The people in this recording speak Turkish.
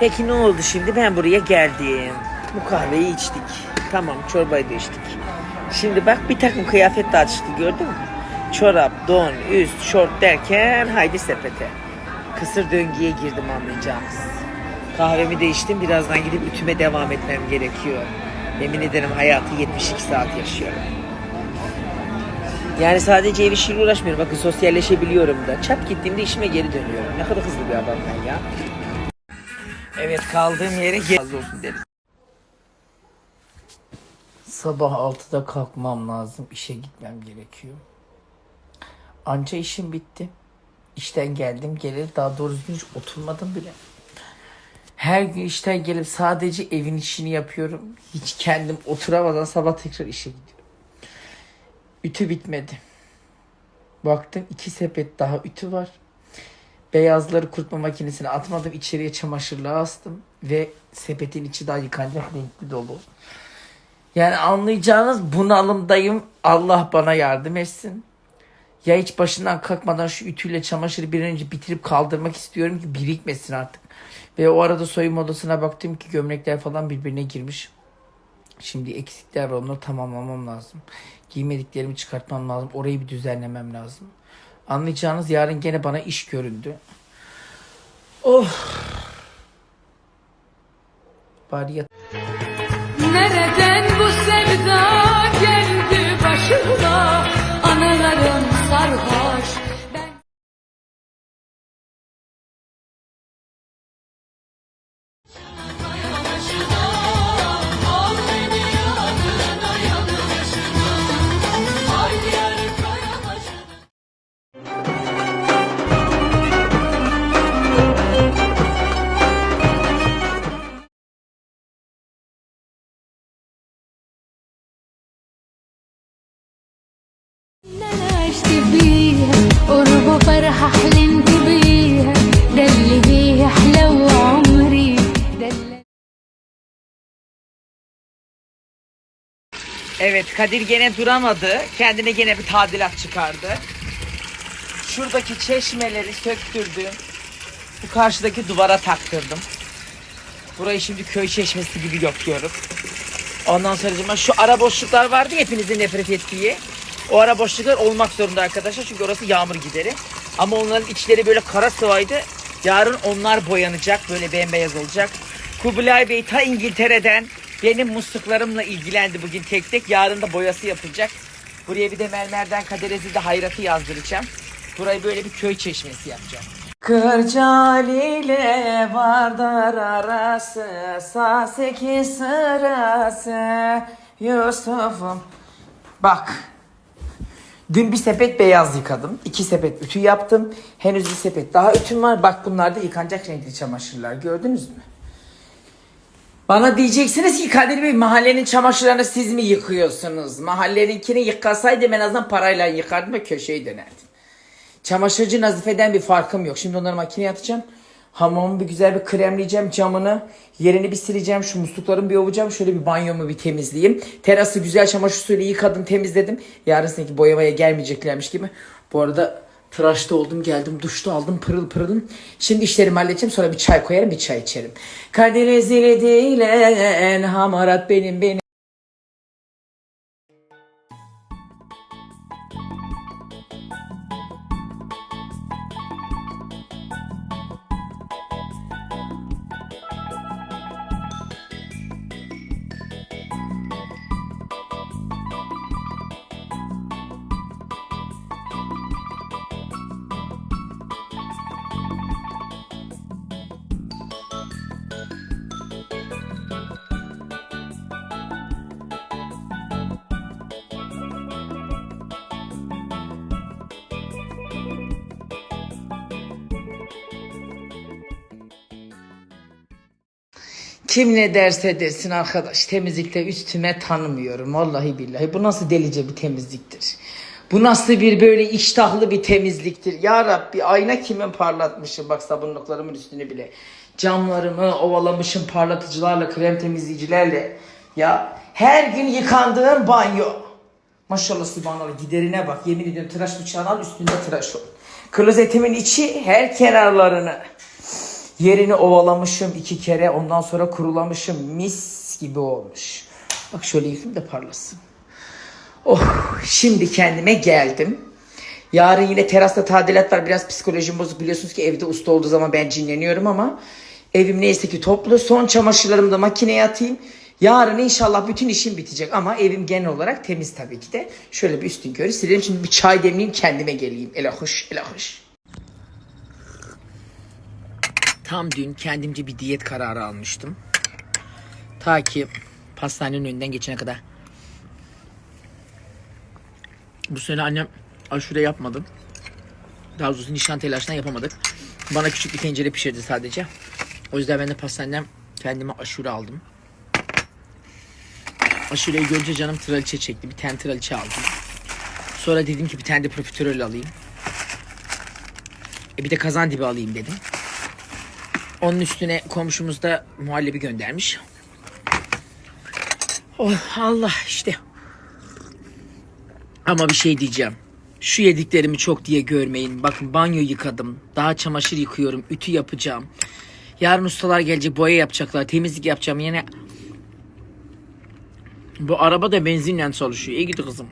Peki ne oldu şimdi? Ben buraya geldim. Bu kahveyi içtik. Tamam çorbayı da içtik. Şimdi bak bir takım kıyafet daha çıktı gördün mü? Çorap, don, üst, şort derken haydi sepete. Kısır döngüye girdim anlayacağınız. Kahvemi de içtim. Birazdan gidip ütüme devam etmem gerekiyor. Yemin ederim hayatı 72 saat yaşıyorum. Yani sadece ev işiyle uğraşmıyorum. Bakın sosyalleşebiliyorum da. Çat gittiğimde işime geri dönüyorum. Ne kadar hızlı bir adam ben ya. Evet kaldığım yere geri olsun deriz. Sabah 6'da kalkmam lazım. İşe gitmem gerekiyor. Anca işim bitti. İşten geldim gelir daha doğru düzgün hiç oturmadım bile. Her gün işten gelip sadece evin işini yapıyorum. Hiç kendim oturamadan sabah tekrar işe gidiyorum. Ütü bitmedi. Baktım iki sepet daha ütü var. Beyazları kurutma makinesine atmadım. içeriye çamaşırlığa astım. Ve sepetin içi daha yıkanacak renkli dolu. Yani anlayacağınız bunalımdayım. Allah bana yardım etsin. Ya hiç başından kalkmadan şu ütüyle çamaşırı bir önce bitirip kaldırmak istiyorum ki birikmesin artık. Ve o arada soyunma odasına baktım ki gömlekler falan birbirine girmiş. Şimdi eksikler var onları tamamlamam lazım. Giymediklerimi çıkartmam lazım. Orayı bir düzenlemem lazım. Anlayacağınız yarın gene bana iş göründü. Oh. Bari yat- Nereden bu sevda Evet Kadir gene duramadı. Kendine gene bir tadilat çıkardı. Şuradaki çeşmeleri söktürdüm. Bu karşıdaki duvara taktırdım. Burayı şimdi köy çeşmesi gibi yapıyorum. Ondan sonra şu ara boşluklar vardı ya, hepinizin nefret ettiği. O ara boşluklar olmak zorunda arkadaşlar çünkü orası yağmur gideri. Ama onların içleri böyle kara sıvaydı. Yarın onlar boyanacak böyle bembeyaz olacak. Kubilay Bey ta İngiltere'den benim musluklarımla ilgilendi bugün tek tek. Yarın da boyası yapılacak. Buraya bir de mermerden kaderezi hayratı yazdıracağım. Burayı böyle bir köy çeşmesi yapacağım. Kırcal ile Vardar arası Saseki sırası Yusuf'um Bak Dün bir sepet beyaz yıkadım. iki sepet ütü yaptım. Henüz bir sepet daha ütüm var. Bak bunlar da yıkanacak renkli çamaşırlar. Gördünüz mü? Bana diyeceksiniz ki Kadir Bey mahallenin çamaşırlarını siz mi yıkıyorsunuz? Mahalleninkini yıkasaydım en azından parayla yıkardım ve köşeyi dönerdim. Çamaşırcı Nazife'den bir farkım yok. Şimdi onları makineye atacağım. Hamamı bir güzel bir kremleyeceğim camını. Yerini bir sileceğim. Şu musluklarımı bir ovacağım. Şöyle bir banyomu bir temizleyeyim. Terası güzel çamaşır suyuyla yıkadım temizledim. Yarın sanki boyamaya gelmeyeceklermiş gibi. Bu arada tıraşta oldum geldim duşta aldım pırıl pırılım. Şimdi işlerimi halledeceğim sonra bir çay koyarım bir çay içerim. Kadir zili değil en hamarat benim benim. Kim ne derse desin arkadaş temizlikte üstüme tanımıyorum vallahi billahi. Bu nasıl delice bir temizliktir? Bu nasıl bir böyle iştahlı bir temizliktir? Ya Rabbi ayna kimin parlatmışım bak sabunluklarımın üstünü bile. Camlarımı ovalamışım parlatıcılarla krem temizleyicilerle. Ya her gün yıkandığım banyo. Maşallah subhanallah giderine bak. Yemin ediyorum tıraş bıçağını al üstünde tıraş ol. Klozetimin içi her kenarlarını. Yerini ovalamışım iki kere. Ondan sonra kurulamışım. Mis gibi olmuş. Bak şöyle yıkayım da parlasın. Oh şimdi kendime geldim. Yarın yine terasta tadilat var. Biraz psikolojim bozuk. Biliyorsunuz ki evde usta olduğu zaman ben cinleniyorum ama evim neyse ki toplu. Son çamaşırlarımı da makineye atayım. Yarın inşallah bütün işim bitecek ama evim genel olarak temiz tabii ki de. Şöyle bir üstün körü silelim. Şimdi bir çay demleyeyim kendime geleyim. Ele hoş, ele hoş. Tam dün kendimce bir diyet kararı almıştım. Ta ki pastanenin önünden geçene kadar. Bu sene annem aşure yapmadı. Daha doğrusu nişan telaşından yapamadık. Bana küçük bir tencere pişirdi sadece. O yüzden ben de pastaneden kendime aşure aldım. Aşureyi görünce canım traliçe çekti. Bir tane traliçe aldım. Sonra dedim ki bir tane de profiterol alayım. E bir de kazan dibi alayım dedim. Onun üstüne komşumuz da muhallebi göndermiş. Oh Allah işte. Ama bir şey diyeceğim. Şu yediklerimi çok diye görmeyin. Bakın banyo yıkadım. Daha çamaşır yıkıyorum. Ütü yapacağım. Yarın ustalar gelecek boya yapacaklar. Temizlik yapacağım. Yine bu araba da benzinle çalışıyor. İyi gidi kızım.